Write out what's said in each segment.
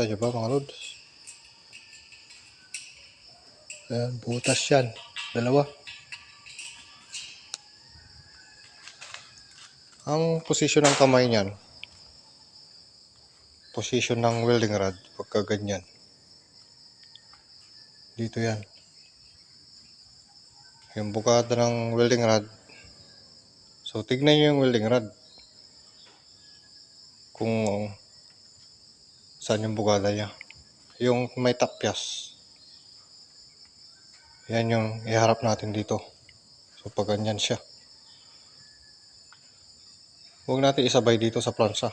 Kita nyo ba mga lods? Ayan, butas yan. Dalawa. Ang posisyon ng kamay niyan, posisyon ng welding rod, pagka ganyan. Dito yan. Yung bukada ng welding rod. So, tignan nyo yung welding rod. Kung saan yung bukada niya. Yung may tapyas. Yan yung iharap natin dito. So, pag ganyan siya. Huwag natin isabay dito sa plansa.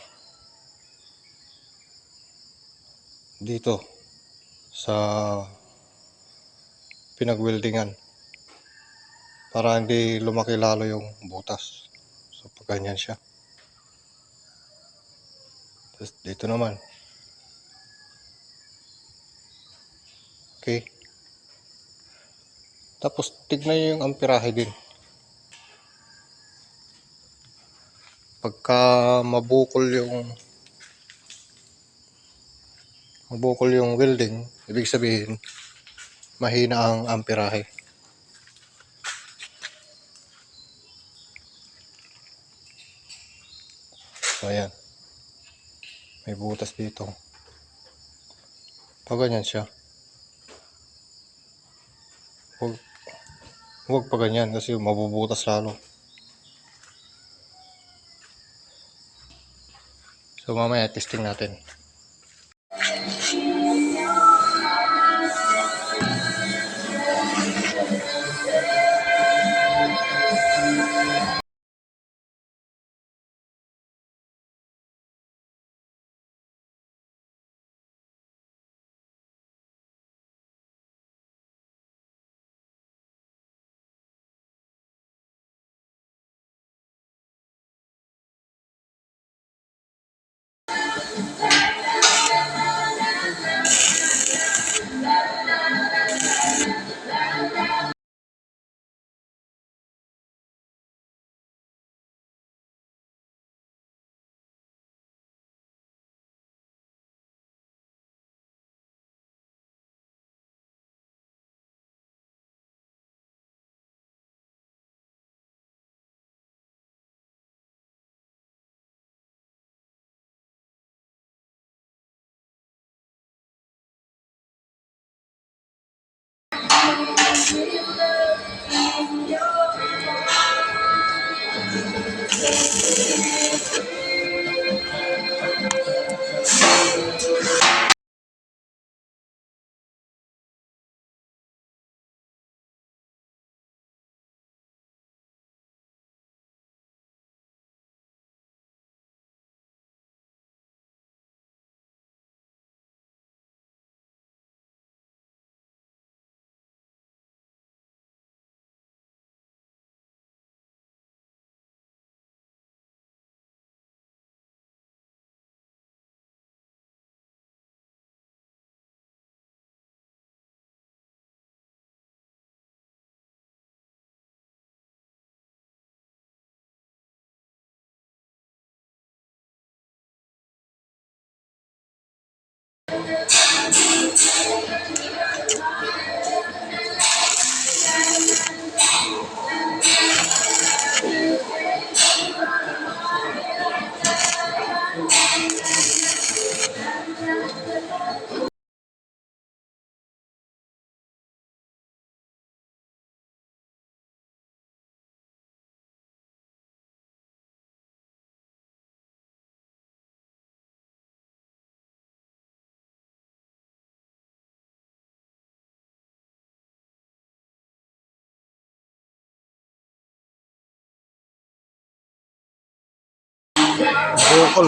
Dito. Sa pinagweldingan. Para hindi lumaki lalo yung butas. So, pag ganyan siya. Tapos, dito naman. Okay. Tapos, tignan nyo yung amperahe din. Pagka mabukol yung mabukol yung welding, ibig sabihin, mahina ang amperahe. So, ayan. May butas dito. Pag ganyan siya. Huwag, huwag pa ganyan kasi mabubutas lalo. So mamaya testing natin. Thank you. Yeah. বকল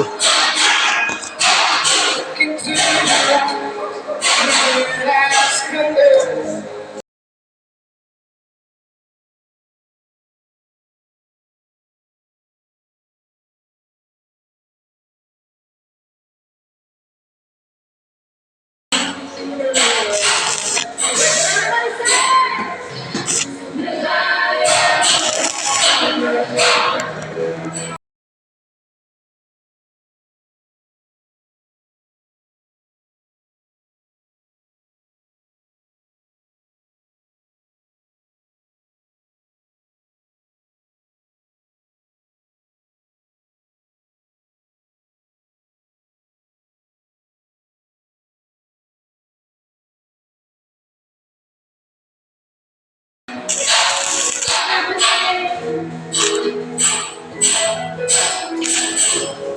you.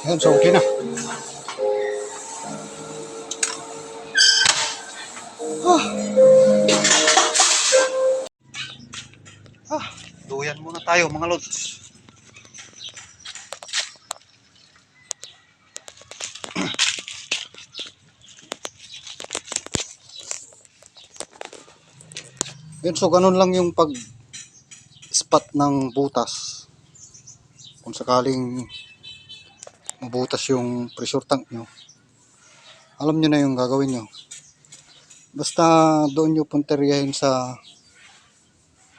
Bukol. so okay na. Ah, duyan muna tayo mga lods. Yun, so ganun lang yung pag spot ng butas. Kung sakaling mabutas yung pressure tank nyo, alam nyo na yung gagawin nyo. Basta doon nyo punteriyahin sa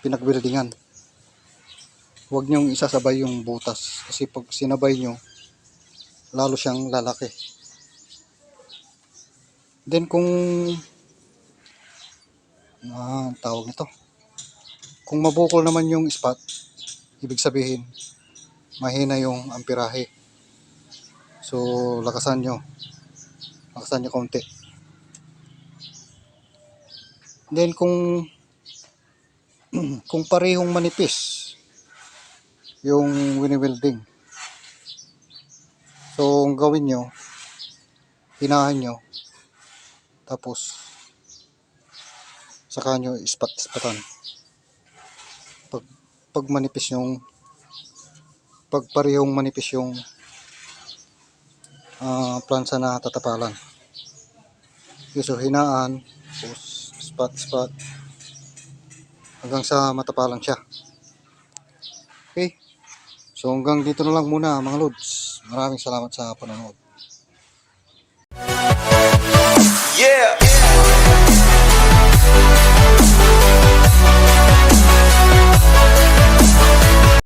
pinagbuildingan. Huwag nyong isasabay yung butas. Kasi pag sinabay nyo, lalo siyang lalaki. Then kung ah, tawag nito. Kung mabukol naman yung spot, ibig sabihin, mahina yung amperahe. So, lakasan nyo. Lakasan nyo konti. Then, kung kung parehong manipis yung wini-welding. So, ang gawin nyo, hinahan nyo, tapos saka nyo ispat-ispatan. Pag, pag manipis yung pag parehong manipis yung ah, plansa na tatapalan. So, hinaan, tapos spot-spot, hanggang sa matapalan siya. Okay? So hanggang dito na lang muna mga lods. Maraming salamat sa panonood. Yeah.